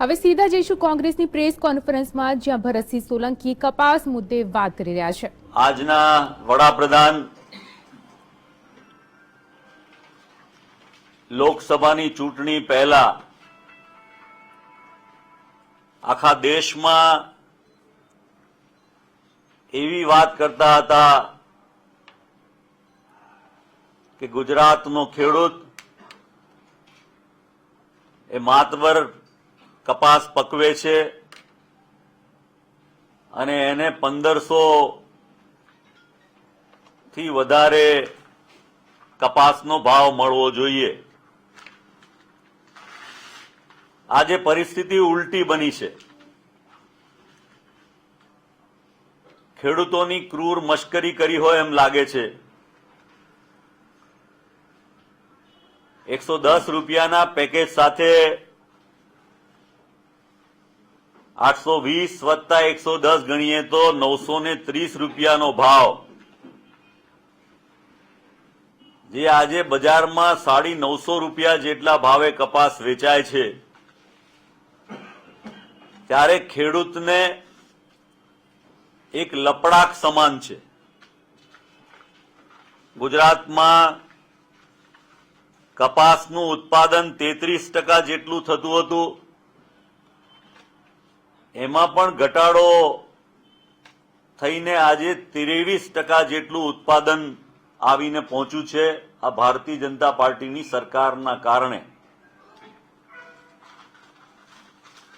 હવે સીધા જઈશું કોંગ્રેસની પ્રેસ કોન્ફરન્સમાં, જ્યાં ભરતસિંહ સોલંકી કપાસ મુદ્દે વાત કરી રહ્યા છે. આજના વડાપ્રધાન લોકસભાની ચૂંટણી પહેલા આખા દેશમાં એવી વાત કરતા હતા કે ગુજરાતનો ખેડૂત એ માતબર કપાસ પકવે છે અને એને પંદરસો થી વધારે કપાસનો ભાવ મળવો જોઈએ. આજે પરિસ્થિતિ ઉલટી બની છે. ખેડૂતોની ક્રૂર મશ્કરી કરી હોય એમ લાગે છે. એકસો દસ રૂપિયાના પેકેજ સાથે આઠસો વીસ વત્તા એકસો દસ ગણીએ તો નવસો ને ત્રીસ રૂપિયાનો ભાવ. જે આજે બજારમાં સાડી નવસો રૂપિયા જેટલા ભાવે કપાસ વેચાય છે. ત્યારે ખેડૂતને એક લપડાક સમાન છે. ગુજરાતમાં કપાસનું ઉત્પાદન તેત્રીસ ટકા જેટલું થતું હતું. એમાં પણ ઘટાડો થઈને આજે ત્રેવીસ ટકા જેટલું ઉત્પાદન આવીને પહોંચ્યું છે આ ભારતીય જનતા પાર્ટીની સરકારના કારણે.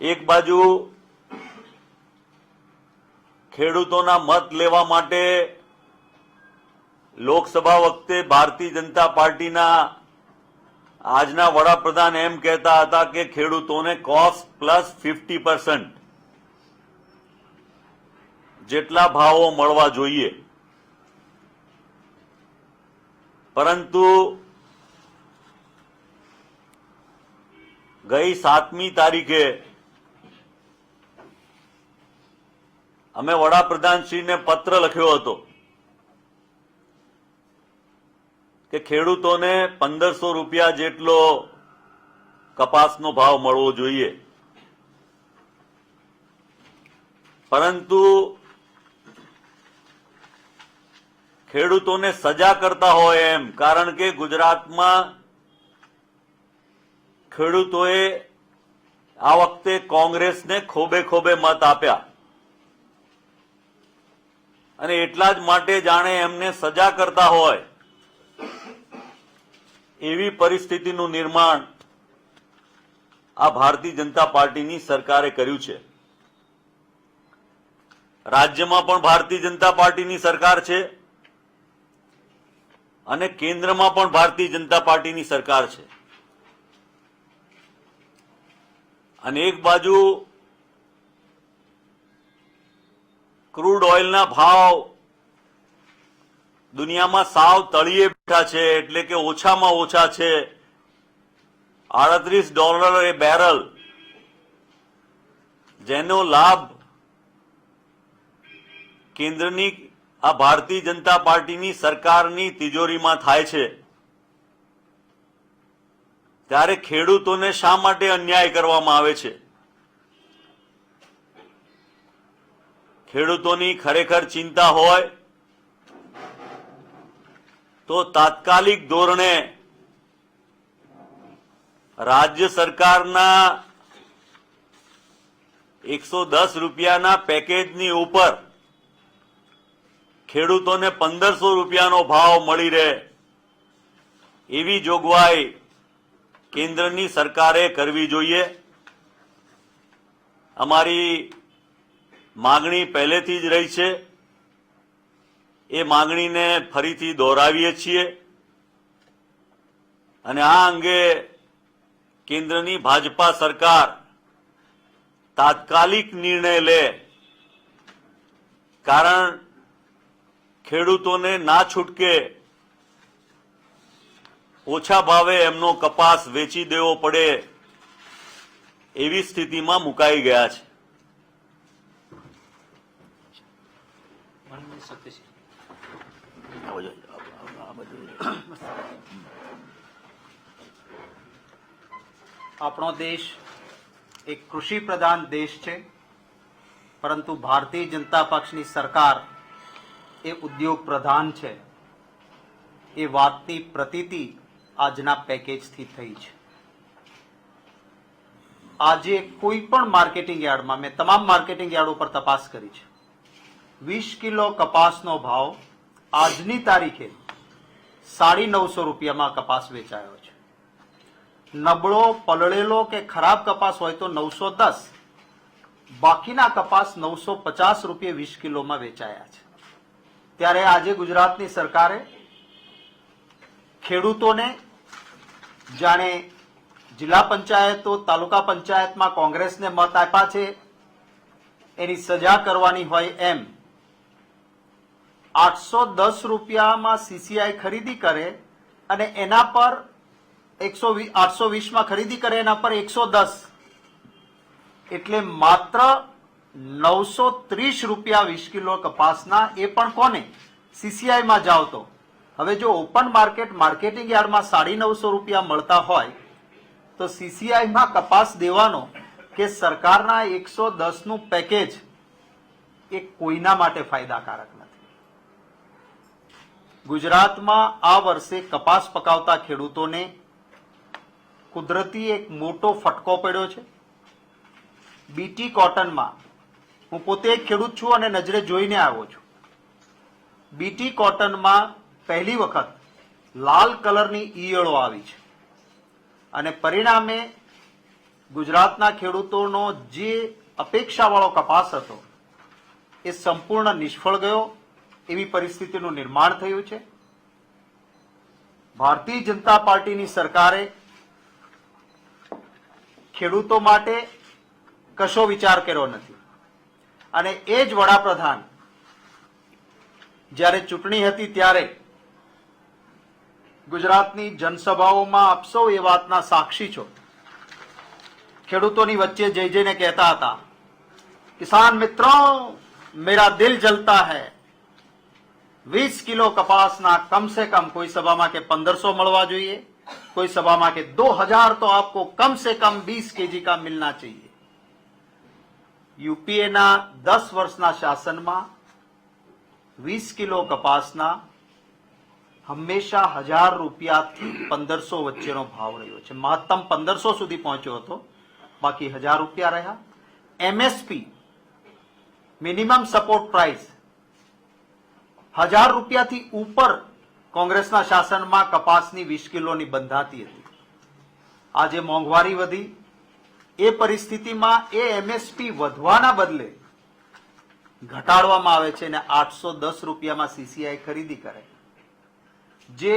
એક બાજુ ખેડૂતોના મત લેવા માટે લોકસભા વખતે ભારતીય જનતા પાર્ટીના આજના વડાપ્રધાન એમ કહેતા હતા કે ખેડૂતોને કોસ્ટ પ્લસ ફિફ્ટી પર્સન્ટ જેટલા ભાવો મળવા જોઈએ. પરંતુ ગઈ સાતમી તારીખે અમે વડાપ્રધાનશ્રીને પત્ર લખ્યો હતો કે ખેડૂતોને પંદરસો રૂપિયા જેટલો કપાસનો ભાવ મળવો જોઈએ. પરંતુ ખેડૂતોને સજા કરતા હોય એમ. કારણ કે ગુજરાતમાં ખેડૂતોએ આ વખતે કોંગ્રેસને ખોબે ખોબે મત આપ્યા. અને એટલા જ માટે જાણે એમને સજા કરતા હોય એવી પરિસ્થિતિનું નિર્માણ આ ભારતીય જનતા પાર્ટીની સરકારે કર્યું છે. રાજ્યમાં પણ ભારતીય જનતા પાર્ટીની સરકાર છે. અને કેન્દ્રમાં પણ ભારતીય જનતા પાર્ટીની સરકાર છે. અને એક બાજુ ક્રૂડ ઓઇલના ભાવ દુનિયામાં સાવ તળિયે બેઠા છે, એટલે કે ઓછામાં ઓછા છે. આડત્રીસ ડોલર એ બેરલ. જેનો લાભ કેન્દ્રની આ ભારતીય જનતા પાર્ટીની સરકારની તિજોરીમાં થાય છે. ત્યારે ખેડૂતોને શા માટે અન્યાય કરવામાં આવે છે? ખેડૂતોની ખરેખર ચિંતા હોય તો તાત્કાલિક ધોરણે રાજ્ય સરકારના એકસો દસ રૂપિયાના પેકેજની ઉપર ખેડૂતોને પંદરસો રૂપિયાનો ભાવ મળી રહે એવી જોગવાઈ કેન્દ્રની સરકારે કરવી જોઈએ. અમારી માગણી પહેલેથી જ રહી છે. એ માગણીને ફરીથી દોહરાવીએ છીએ. અને આ અંગે કેન્દ્રની ભાજપા સરકાર તાત્કાલિક નિર્ણય લે. કારણ ખેડૂતોને ના છૂટકે ઓછા ભાવે એમનો કપાસ વેચી દેવો પડે એવી સ્થિતિમાં મુકાઈ ગયા છે. આપણો દેશ એક કૃષિ પ્રધાન દેશ છે પરંતુ ભારતીય જનતા પક્ષની સરકાર એ ઉદ્યોગ પ્રધાન છે. એ વાતની પ્રતીતિ આજના પેકેજથી થઈ છે. આજે કોઈ પણ માર્કેટિંગ યાર્ડમાં, મેં તમામ માર્કેટિંગ યાર્ડ ઉપર તપાસ કરી છે. વીસ કિલો કપાસનો ભાવ આજની તારીખે સાડી નવસો રૂપિયામાં કપાસ વેચાયો છે. નબળો, પલળેલો કે ખરાબ કપાસ હોય તો નવસો દસ. બાકીના કપાસ નવસો પચાસ રૂપિયા વીસ કિલોમાં વેચાયા છે. ત્યારે આજે ગુજરાતની સરકારે ખેડૂતોને જાણે જિલ્લા પંચાયતો, તાલુકા પંચાયતમાં કોંગ્રેસને મત આપ્યા છે, એની સજા કરવાની હોય એમ. આઠસો દસ રૂપિયામાં સીસીઆઈ ખરીદી કરે અને એના પર એકસો આઠસો વીસમાં ખરીદી કરે એના પર એકસો દસ. એટલે માત્ર નવસો ત્રીસ રૂપિયા વીસ કિલો કપાસના, એ પણ કોને? સીસીઆઈમાં જાઓ તો. હવે જો ઓપન માર્કેટ માર્કેટિંગ યાર્ડમાં સાડી નવસો રૂપિયા મળતા હોય, તો સીસીઆઈમાં કપાસ દેવાનો કે સરકારના એકસો દસનું પેકેજ એ કોઈના માટે ફાયદાકારક નથી. ગુજરાતમાં આ વર્ષે કપાસ પકાવતા ખેડૂતોને કુદરતી એક મોટો ફટકો પડ્યો છે. બીટી કોટનમાં હું પોતે એક ખેડૂત છું અને નજરે જોઈને આવ્યો છું. બીટી કોટનમાં પહેલી વખત લાલ કલરની ઈયળો આવી છે. અને પરિણામે ગુજરાતના ખેડૂતોનો જે અપેક્ષાવાળો કપાસ હતો, એ સંપૂર્ણ નિષ્ફળ ગયો. એવી પરિસ્થિતિનું નિર્માણ થયું છે. ભારતીય જનતા પાર્ટીની સરકારે ખેડૂતો માટે કશો વિચાર કર્યો નથી. અને એ જ વડાપ્રધાન જ્યારે ચૂંટણી હતી ત્યારે ગુજરાતની જનસભાઓમાં આપ સૌ એ વાતના સાક્ષી છો ખેડૂતોની વચ્ચે જઈ જઈને કહેતા હતા કિસાન મિત્રો મેરા દિલ જલતા હૈ વીસ કિલો કપાસના કમ સે કમ કોઈ સભામાં કે પંદરસો મળવા જોઈએ કોઈ સભામાં કે દो हजार तो आपको कम से कम बीस केजी का मिलना चाहिए યુપીએના દસ વર્ષના શાસનમાં, વીસ કિલો કપાસના, હંમેશા હજાર રૂપિયાથી પંદરસો વચ્ચેનો ભાવ રહ્યો છે. મહત્તમ પંદરસો સુધી પહોંચ્યો હતો, બાકી હજાર રૂપિયા રહ્યા. એમએસપી, મિનિમમ સપોર્ટ પ્રાઇસ, હજાર રૂપિયાથી ઉપર કોંગ્રેસના શાસનમાં કપાસની વીસ કિલોની બંધાતી હતી. આજે મોંઘવારી વધી એ પરિસ્થિતિમાં એ એમએસપી વધવાના બદલે ઘટાડવામાં આવે છે અને આઠસો દસ રૂપિયામાં સીસીઆઈ ખરીદી કરે. જે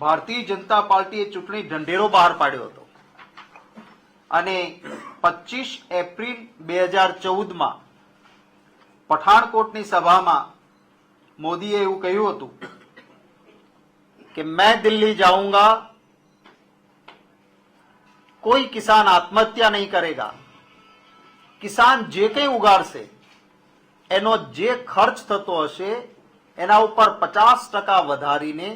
ભારતીય જનતા પાર્ટીએ ચૂંટણી ઢંઢેરો બહાર પાડ્યો હતો. અને પચીસ એપ્રિલ બે હજાર ચૌદમાં પઠાણકોટની સભામાં મોદીએ એવું કહ્યું હતું કે, મેં દિલ્હી જાઉંગા કોઈ કિસાન આત્મહત્યા નહીં કરેગા કિસાન જે કંઈ ઉગાડશે એનો જે ખર્ચ થતો હશે એના ઉપર પચાસ ટકા વધારીને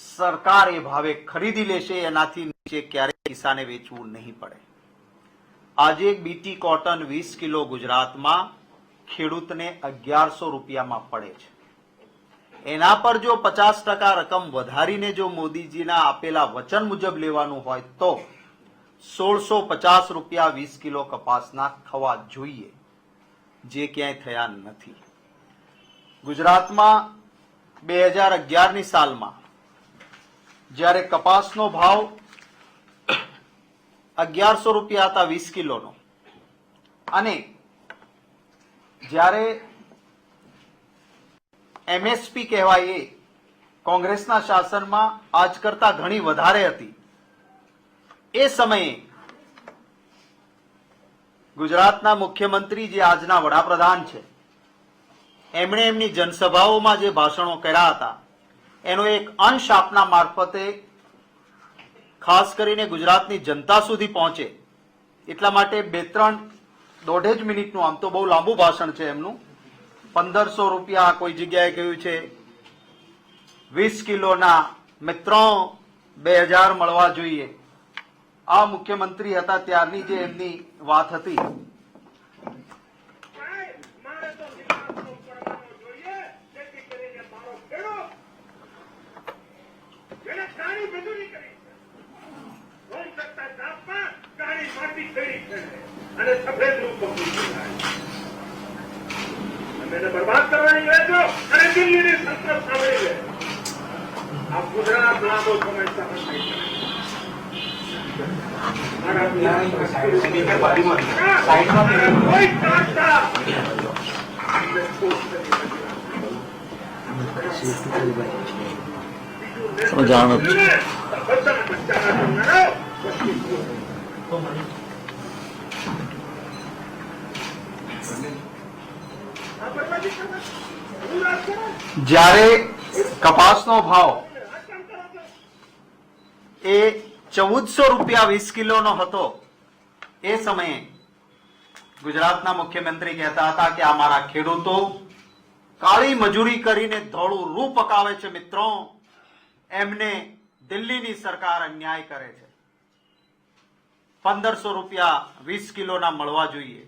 સરકાર એ ભાવે ખરીદી લેશે એનાથી નીચે ક્યારેય કિસાને વેચવું નહીં પડે આજે બીટી કોટન વીસ કિલો ગુજરાતમાં ખેડૂતને અગિયારસો રૂપિયામાં પડે છે એના પર જો પચાસ ટકા રકમ વધારીને જો મોદીજીના આપેલા વચન મુજબ લેવાનું હોય તો સોળસો પચાસ રૂપિયા વીસ કિલો કપાસના થવા જોઈએ, જે ક્યાંય થયા નથી. ગુજરાતમાં બે હજાર અગિયારની સાલમાં જ્યારે કપાસનો ભાવ અગિયારસો રૂપિયા હતા વીસ કિલોનો, અને જ્યારે એમએસપી કહેવાય એ કોંગ્રેસના શાસનમાં આજ કરતા ઘણી વધારે હતી એ સમયે ગુજરાતના મુખ્યમંત્રી જે આજના વડાપ્રધાન છે, એમણે એમની જનસભાઓમાં જે ભાષણો કર્યા હતા, એનો એક અંશ આપના મારફતે ખાસ કરીને ગુજરાતની જનતા સુધી પહોંચે, એટલા માટે બે ત્રણ દોઢે જ મિનિટનું આમ તો બહુ લાંબુ ભાષણ છે એમનું. પંદરસો રૂપિયા કોઈ જગ્યાએ કહ્યું છે, વીસ કિલોના મિત્રો બે હજાર મળવા જોઈએ. આ મુખ્યમંત્રી હતા ત્યારની જે એમની વાત હતી. બરબાદ કરવાની આ ગુજરાત લાંબો સમય સહન નહીં મારા મારા કોઈ ચાલતા જાણ જ્યારે કપાસનો ભાવ એ ચૌદસો રૂપિયા વીસ કિલોનો હતો. એ સમયે ગુજરાતના મુખ્યમંત્રી કહેતા હતા કે આ ખેડૂતો કાળી મજૂરી કરીને ધોળું રૂ પકાવે છે મિત્રો. એમને દિલ્હીની સરકાર અન્યાય કરે છે. પંદરસો રૂપિયા વીસ કિલોના મળવા જોઈએ.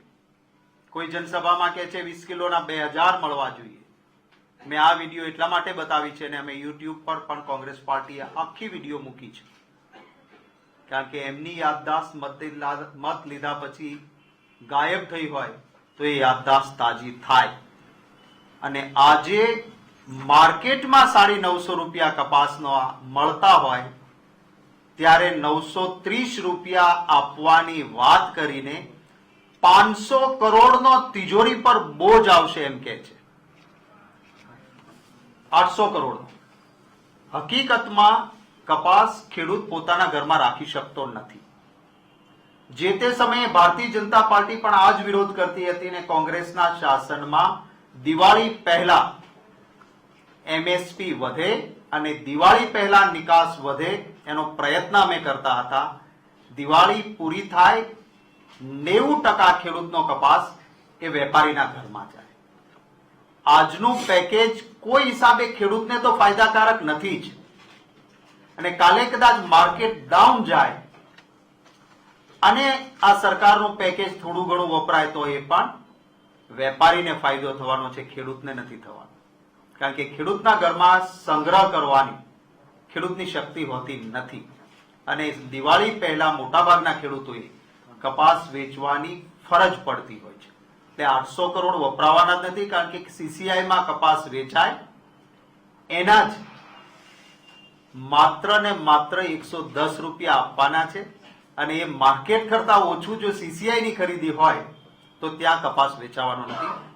કોઈ જનસભામાં કહે છે વીસ કિલોના બે હજાર મળવા જોઈએ. મેં આ વીડિયો એટલા માટે બતાવી છે અને અમે યુટ્યુબ પર પણ કોંગ્રેસ પાર્ટીએ આખી વીડિયો મૂકી છે. કારણ કે એમની યાદદાસ્ત મત લીધા- પછી ગાયબ થઈ હોય તો એ યાદદાસ્ત તાજી થાય. અને આજે માર્કેટમાં સાડી નવસો રૂપિયા કપાસનો મળતા હોય, ત્યારે નવસો ત્રીસ રૂપિયા આપવાની વાત કરીને પાંચસો કરોડનો તિજોરી પર બોજ આવશે એમ કે છે. આઠસો કરોડનો. હકીકતમાં કપાસ ખેડૂત પોતાના ઘરમાં રાખી શકતો નથી. જે તે સમયે ભારતીય જનતા પાર્ટી પણ આ જ વિરોધ કરતી હતી અને કોંગ્રેસના શાસનમાં દિવાળી પહેલા એમએસપી વધે અને દિવાળી પહેલા નિકાસ વધે એનો પ્રયત્ન અમે કરતા હતા. દિવાળી પૂરી થાય નેવું ટકા ખેડૂતનો કપાસ એ વેપારીના ઘરમાં જાય. આજનું પેકેજ કોઈ હિસાબે ખેડૂતને તો ફાયદાકારક નથી જ. અને કાલે કદાચ માર્કેટ ડાઉન જાય અને આ સરકારનું પેકેજ થોડું ઘણું વપરાય તો એ પણ વેપારીને ફાયદો થવાનો છે, ખેડૂતને નથી થવાનો. કારણ કે ખેડૂતના ઘરમાં સંગ્રહ કરવાની ખેડૂતની શક્તિ હોતી નથી. અને દિવાળી પહેલા મોટાભાગના ખેડૂતોએ કપાસ વેચવાની ફરજ પડતી હોય છે. એટલે આઠસો કરોડ વપરાવાના જ નથી, કારણ કે સીસીઆઈમાં કપાસ વેચાય એના જ માત્ર ને માત્ર એકસો દસ રૂપિયા આપવાના છે. અને એ માર્કેટ કરતા ઓછું જો સીસીઆઈ ની ખરીદી હોય, તો ત્યાં કપાસ વેચાવાનો નથી.